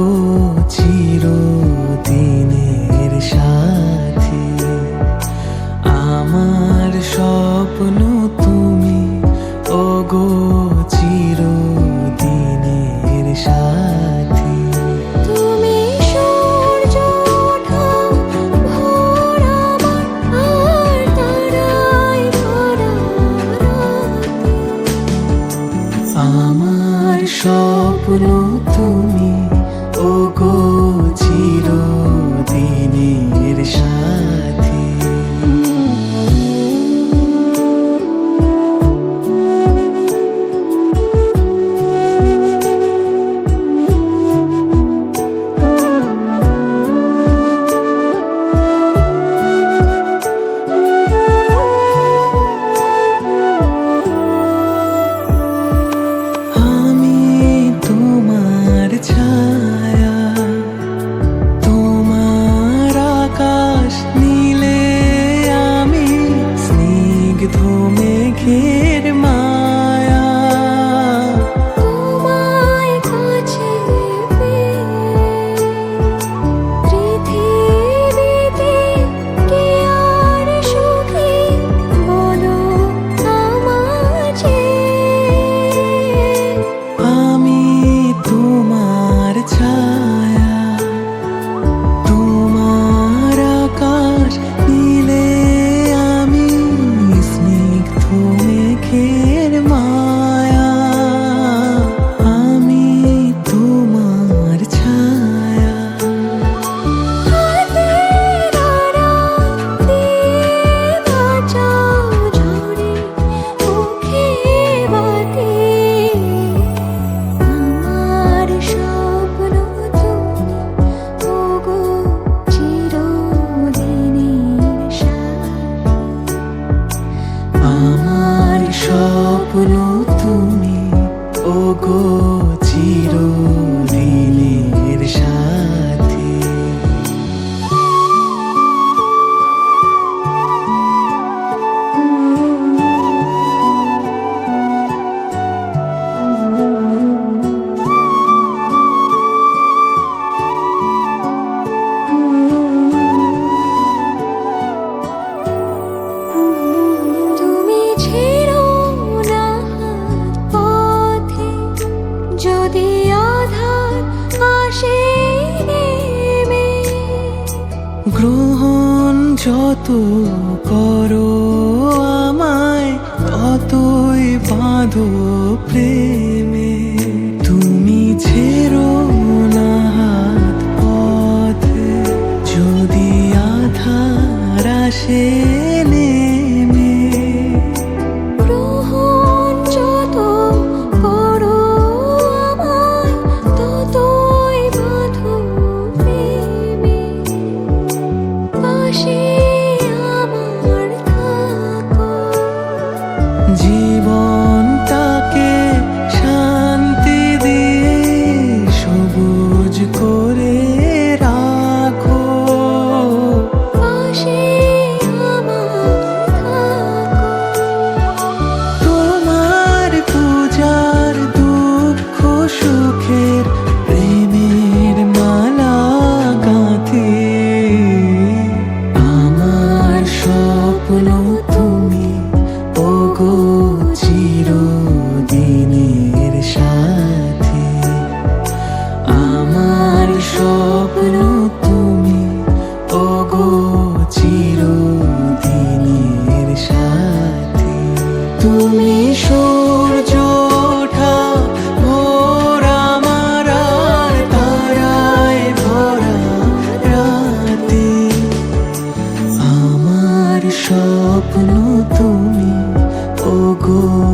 থাকো চিরদিনের সাথী। আমার স্বপ্ন তুমি ওগো চিরদিনের সাথী। আমার স্বপ্ন তুমি স্বপ্ন তুমি ওগো গ্রহণ যত করো আমায়, ততই বাঁধো প্রেমে। তুমি ছেড়ো না হাত পথে, যদি আধার আসে জীবনটাকে শান্তি দিয়ে সবুজ করে রাখো। পাশে তোমার পূজার দুঃখ সুখের প্রেমের মালা গাঁথে। আমার স্বপ্ন তুমি স্বপ্ন তুমি ওগো।